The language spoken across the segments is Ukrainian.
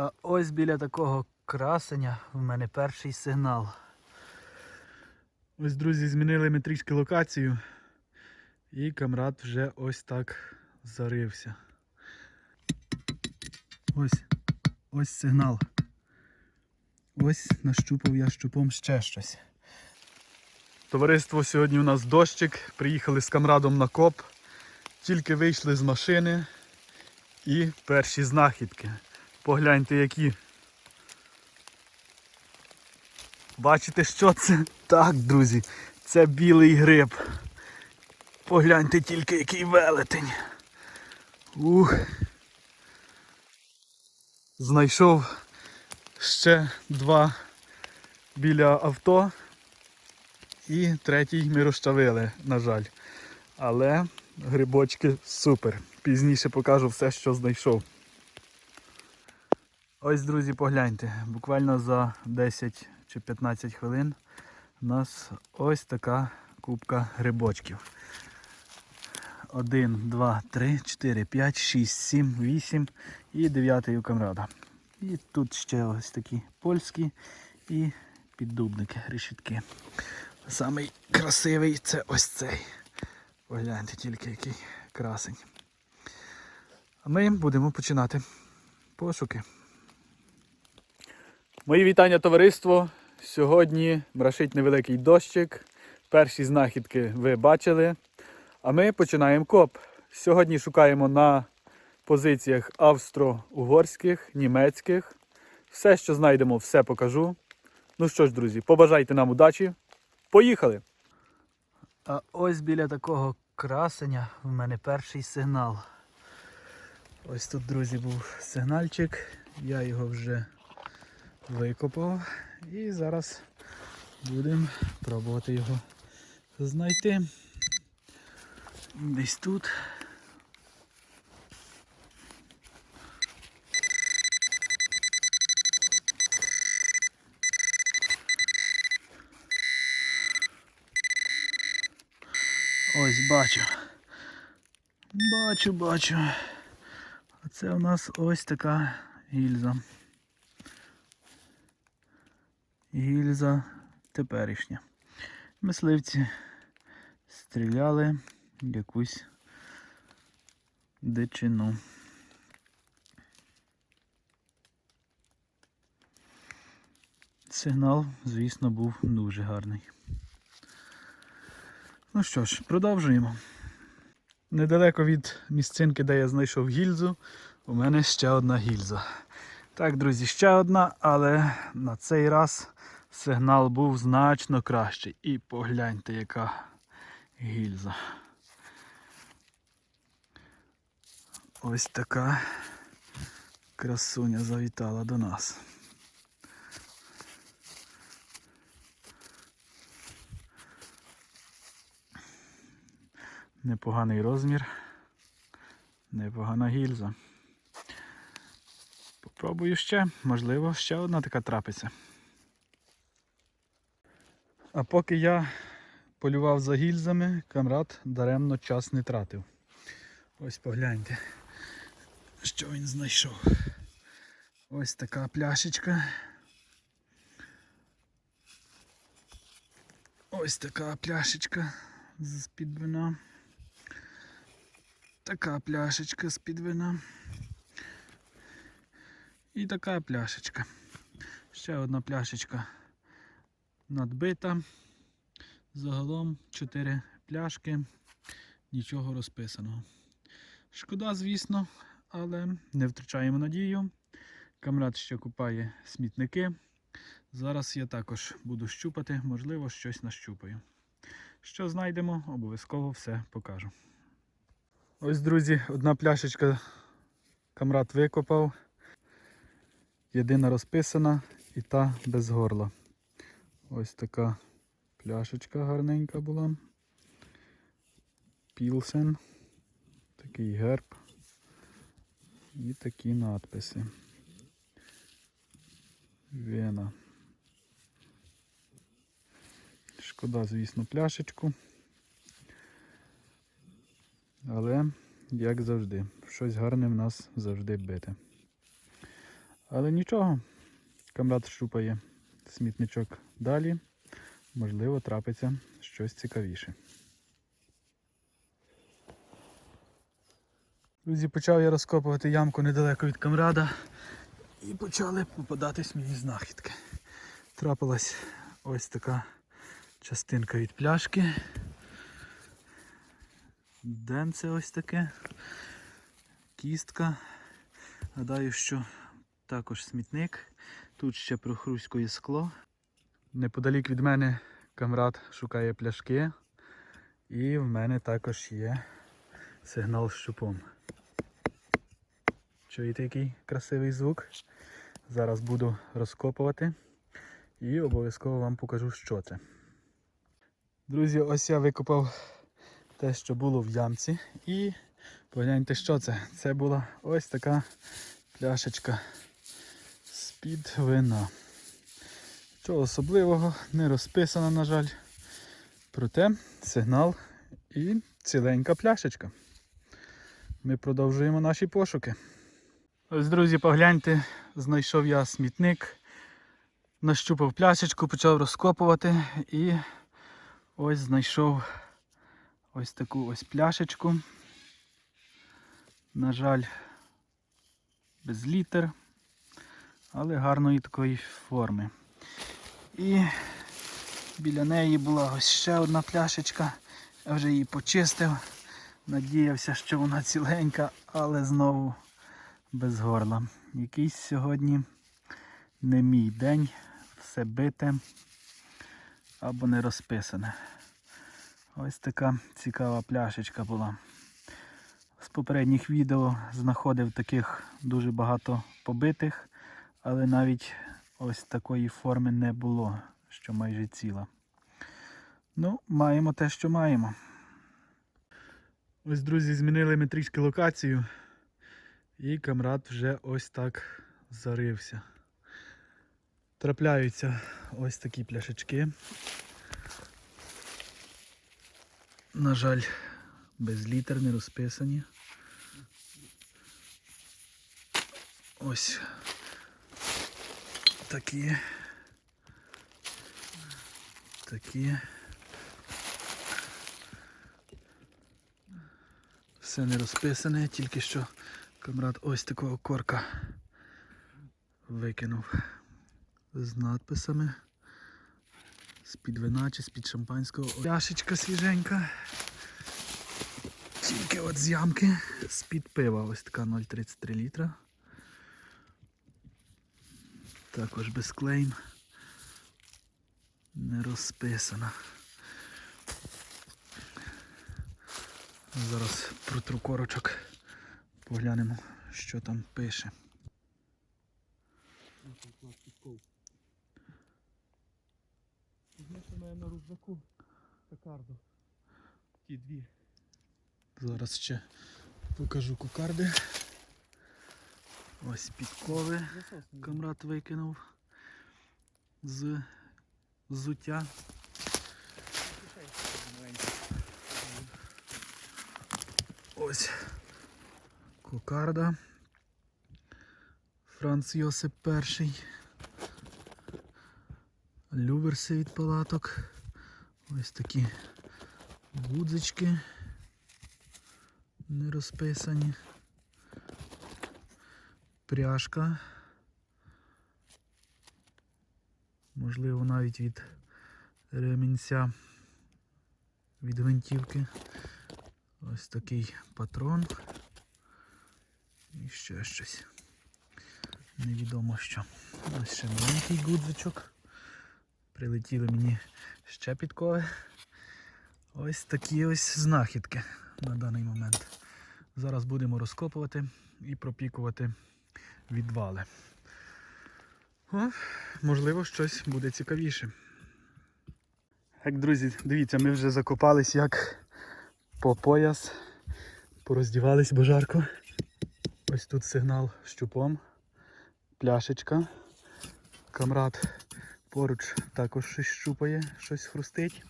А ось біля такого красення в мене перший сигнал. Ось, друзі, змінили ми трішки локацію. І камрад вже ось так зарився. Ось, ось сигнал. Ось нащупав я щупом ще щось. Товариство, сьогодні у нас дощик. Приїхали з камрадом на коп. Тільки вийшли з машини і перші знахідки. Погляньте, які. Бачите, що це? Так, друзі, це білий гриб. Погляньте тільки, який велетень. Ух. Знайшов ще два біля авто. І третій ми розчавили, на жаль. Але грибочки супер. Пізніше покажу все, що знайшов. Ось, друзі, погляньте. Буквально за 10 чи 15 хвилин у нас ось така кубка грибочків. 1, 2, 3, 4, 5, 6, 7, 8 і 9 у камрада. І тут ще ось такі польські і піддубники, решітки. Самий красивий це ось цей. Погляньте тільки який красень. А ми будемо починати пошуки. Мої вітання, товариство. Сьогодні мрашить невеликий дощик. Перші знахідки ви бачили. А ми починаємо коп. Сьогодні шукаємо на позиціях австро-угорських, німецьких. Все, що знайдемо, все покажу. Ну що ж, друзі, побажайте нам удачі. Поїхали! А ось біля такого красення в мене перший сигнал. Ось тут, друзі, був сигнальчик. Я його вже викопав. І зараз будемо пробувати його знайти. Десь тут. Ось бачу. Бачу, бачу. Оце у нас ось така гільза. Гільза теперішня. Мисливці стріляли якусь дичину. Сигнал, звісно, був дуже гарний. Ну що ж, продовжуємо. Недалеко від місцинки, де я знайшов гільзу, у мене ще одна гільза. Так, друзі, ще одна, але на цей раз сигнал був значно кращий. І погляньте, яка гільза. Ось така красуня завітала до нас. Непоганий розмір, непогана гільза. Попробую ще, можливо, ще одна така трапиться. А поки я полював за гільзами, камрад даремно час не тратив. Ось погляньте, що він знайшов. Ось така пляшечка. Ось така пляшечка з-під вина. Така пляшечка з-під вина. І така пляшечка. Ще одна пляшечка надбита. Загалом 4 пляшки, нічого розписаного. Шкода, звісно, але не втрачаємо надію. Камрад ще купає смітники. Зараз я також буду щупати, можливо, щось нащупаю. Що знайдемо, обов'язково все покажу. Ось, друзі, одна пляшечка камрад викопав. Єдина розписана і та без горла. Ось така пляшечка гарненька була. Пілсен. Такий герб. І такі надписи. Вена. Шкода, звісно, пляшечку. Але, як завжди, щось гарне в нас завжди бите. Але нічого, камрад щупає смітничок далі. Можливо, трапиться щось цікавіше. Друзі, почав я розкопувати ямку недалеко від камрада і почали попадатись мені знахідки. Трапилась ось така частинка від пляшки. Денце ось таке. Кістка. Гадаю, що також смітник. Тут ще прохруськує скло. Неподалік від мене камрад шукає пляшки. І в мене також є сигнал з щупом. Чуєте, який красивий звук? Зараз буду розкопувати і обов'язково вам покажу, що це. Друзі, ось я викопав те, що було в ямці. І погляньте, що це. Це була ось така пляшечка з-під вина. Чого особливого, не розписано, на жаль. Проте сигнал і ціленька пляшечка. Ми продовжуємо наші пошуки. Ось, друзі, погляньте, знайшов я смітник, нащупав пляшечку, почав розкопувати і ось знайшов ось таку ось пляшечку. На жаль, без літер, але гарної такої форми. І біля неї була ось ще одна пляшечка. Я вже її почистив. Надіявся, що вона ціленька, але знову без горла. Якийсь сьогодні не мій день, все бите або не розписане. Ось така цікава пляшечка була. З попередніх відео знаходив таких дуже багато побитих, але навіть ось такої форми не було, що майже ціла. Ну, маємо те, що маємо. Ось, друзі, змінили ми трішки локацію. І камрад вже ось так зарився. Трапляються ось такі пляшечки. На жаль, без літер не розписані. Ось такі. Такі. Все не розписане, тільки що камрад ось такого корка викинув з надписами. З-під вина чи з-під шампанського. Пляшечка свіженька. Тільки от з ямки з-під пива. Ось така 0,33 літра. Також без клейм. Не розписана. Зараз протру корочок. Поглянемо, що там пише. на рюкзаку кокарду. Ті дві. Зараз ще покажу кокарди. Ось підкови камрад викинув з взуття. Ось кокарда. Франц Йосип І. Люверси від палаток. Ось такі гудзички не розписані. Пряжка. Можливо, навіть від ремінця від гвинтівки. Ось такий патрон. І ще щось. Невідомо що. Ось ще маленький гудзичок. Прилетіли мені ще підкови. Ось такі ось знахідки на даний момент. Зараз будемо розкопувати і пропікувати відвали. О, можливо, щось буде цікавіше. Так, друзі, дивіться, ми вже закопались як по пояс. Пороздівались бо жарко. Ось тут сигнал щупом. Пляшечка. Камрад поруч також щось щупає, щось хрустить.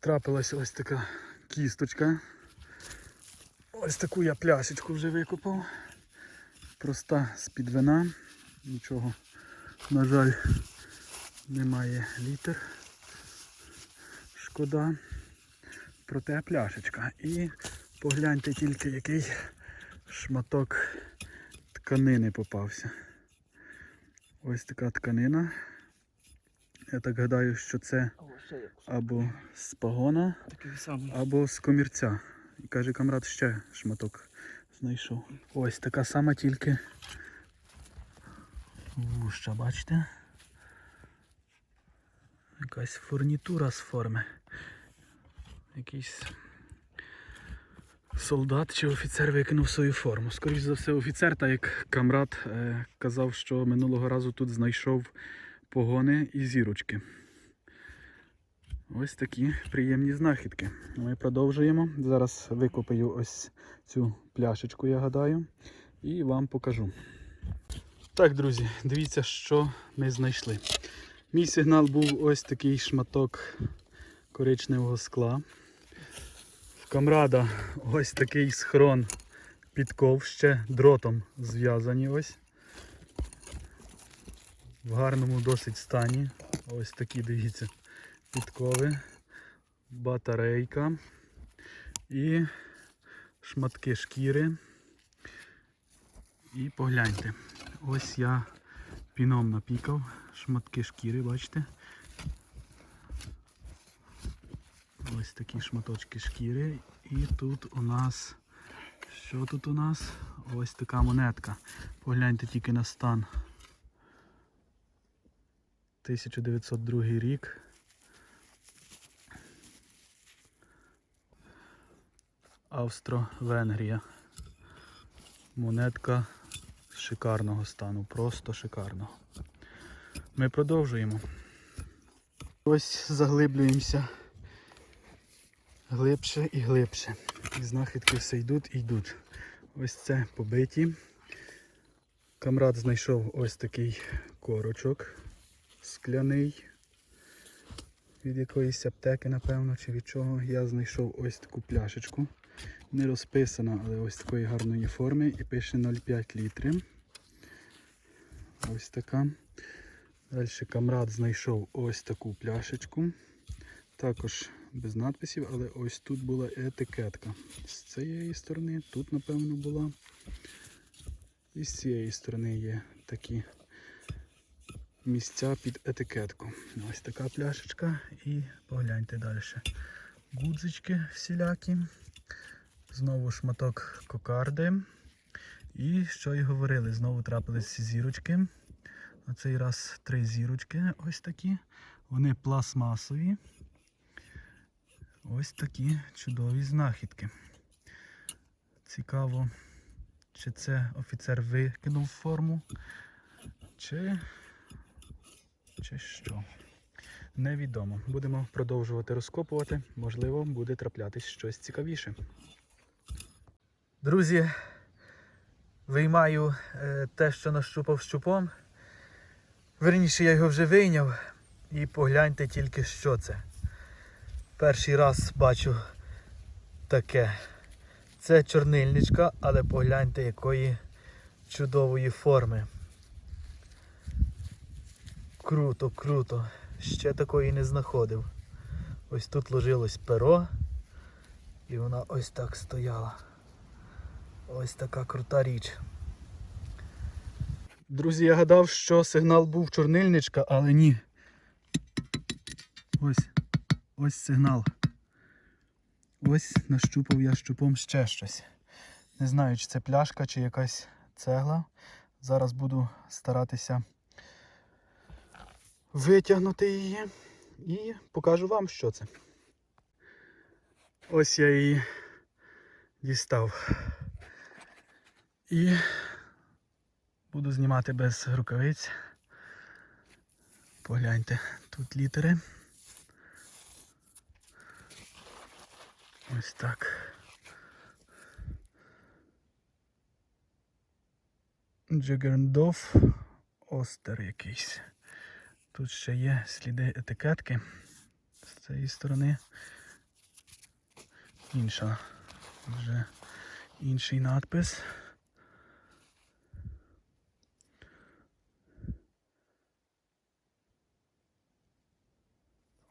Трапилась ось така кісточка. Ось таку я пляшечку вже викопав. Проста з-під вина. Нічого, на жаль, немає літер. Шкода. Проте пляшечка. І погляньте тільки, який шматок тканини попався. Ось така тканина. Я так гадаю, що це або з пагона, або з комірця. І каже, камрад ще шматок знайшов. Ось така сама тільки вуща, бачите? Якась фурнітура з форми. Якийсь солдат чи офіцер викинув свою форму. Скоріше за все, офіцер, так як камрад е, казав, що минулого разу тут знайшов погони і зірочки. Ось такі приємні знахідки. Ми продовжуємо. Зараз викопаю ось цю пляшечку, я гадаю, і вам покажу. Так, друзі, дивіться, що ми знайшли. Мій сигнал був ось такий шматок коричневого скла. В камрада ось такий схрон підков, ще дротом зв'язані ось. В гарному досить стані. Ось такі, дивіться підкови, батарейка і шматки шкіри. І погляньте, ось я піном напікав шматки шкіри, бачите? Ось такі шматочки шкіри. І тут у нас, що тут у нас? Ось така монетка. Погляньте тільки на стан. 1902 рік. Австро-Венгрія. Монетка шикарного стану, просто шикарного. Ми продовжуємо. Ось заглиблюємося глибше і глибше. І знахідки все йдуть і йдуть. Ось це побиті. Камрад знайшов ось такий корочок скляний від якоїсь аптеки, напевно, чи від чого. Я знайшов ось таку пляшечку. Не розписана, але ось такої гарної форми і пише 0,5 літри. Ось така. Далі камрад знайшов ось таку пляшечку. Також без надписів, але ось тут була етикетка. З цієї сторони, тут, напевно, була. І з цієї сторони є такі місця під етикетку. Ось така пляшечка і погляньте далі. Гудзички всілякі. Знову шматок кокарди. І що й говорили, знову трапились зірочки. На цей раз три зірочки ось такі. Вони пластмасові. Ось такі чудові знахідки. Цікаво, чи це офіцер викинув форму, чи, чи що. Невідомо. Будемо продовжувати розкопувати. Можливо, буде траплятись щось цікавіше. Друзі, виймаю е, те, що нащупав щупом. Верніше, я його вже вийняв. І погляньте тільки, що це. Перший раз бачу таке. Це чорнильничка, але погляньте, якої чудової форми. Круто, круто. Ще такої не знаходив. Ось тут ложилось перо, і вона ось так стояла. Ось така крута річ. Друзі, я гадав, що сигнал був чорнильничка, але ні. Ось. Ось сигнал. Ось нащупав я щупом ще щось. Не знаю, чи це пляшка, чи якась цегла. Зараз буду старатися витягнути її і покажу вам, що це. Ось я її дістав. І буду знімати без рукавиць. Погляньте, тут літери. Ось так. Джигерндоф Остер якийсь. Тут ще є сліди етикетки. З цієї сторони інша. Вже інший надпис.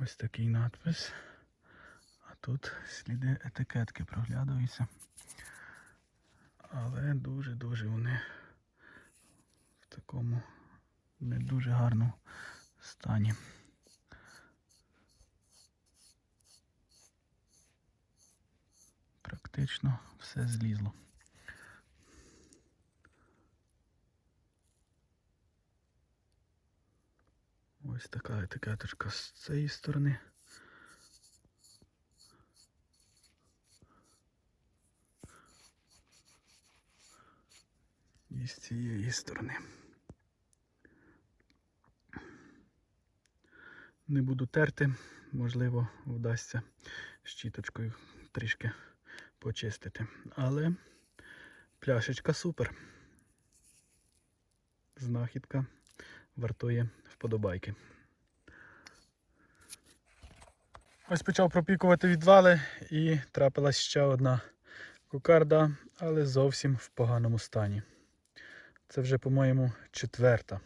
Ось такий надпис. А тут сліди етикетки проглядаються. Але дуже-дуже вони в такому не дуже гарному стані. Практично все злізло. Ось така етикеточка з цієї сторони. І з цієї сторони. Не буду терти, можливо, вдасться щіточкою трішки почистити. Але пляшечка супер. Знахідка вартує вподобайки. Ось почав пропікувати відвали і трапилась ще одна кукарда, але зовсім в поганому стані. Це вже, по-моєму, четверта.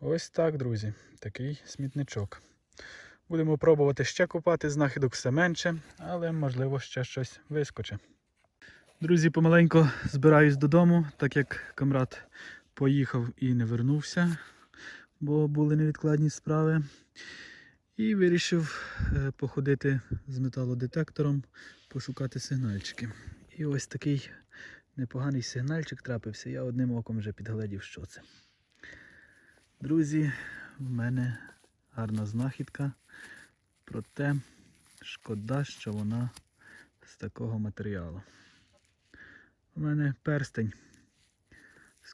Ось так, друзі, такий смітничок. Будемо пробувати ще копати, знахідок все менше, але можливо ще щось вискоче. Друзі, помаленько збираюсь додому, так як камрад поїхав і не вернувся, бо були невідкладні справи. І вирішив е, походити з металодетектором, пошукати сигнальчики. І ось такий непоганий сигнальчик трапився. Я одним оком вже підгледів, що це. Друзі, в мене гарна знахідка. Проте шкода, що вона з такого матеріалу. У мене перстень.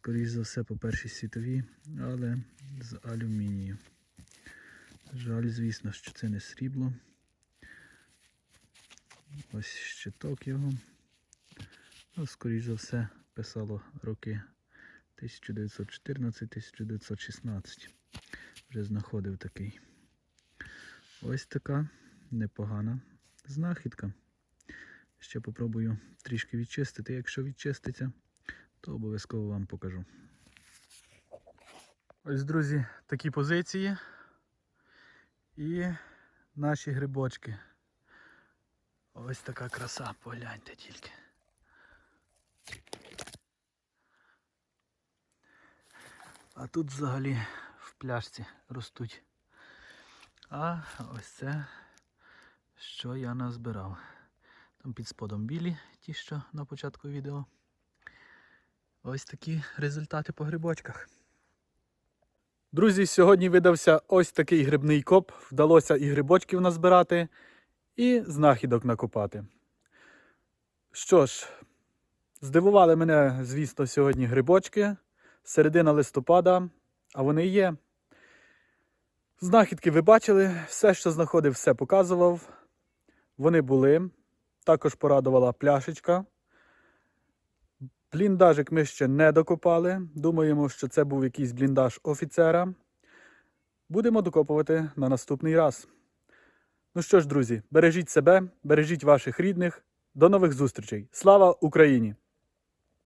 Скоріше за все по першій світовій, але з алюмінію. Жаль, звісно, що це не срібло. Ось щиток його. Ну, скоріш за все, писало роки 1914-1916. Вже знаходив такий. Ось така непогана знахідка. Ще попробую трішки відчистити. Якщо відчиститься, то обов'язково вам покажу. Ось, друзі, такі позиції. І наші грибочки. Ось така краса, погляньте тільки. А тут взагалі в пляшці ростуть. А ось це, що я назбирав. Там під сподом білі, ті, що на початку відео. Ось такі результати по грибочках. Друзі, сьогодні видався ось такий грибний коп. Вдалося і грибочків назбирати, і знахідок накопати. Що ж, здивували мене, звісно, сьогодні грибочки. Середина листопада, а вони є. Знахідки ви бачили, все, що знаходив, все показував. Вони були. Також порадувала пляшечка. Бліндажик ми ще не докопали. Думаємо, що це був якийсь бліндаж офіцера. Будемо докопувати на наступний раз. Ну що ж, друзі, бережіть себе, бережіть ваших рідних. До нових зустрічей. Слава Україні!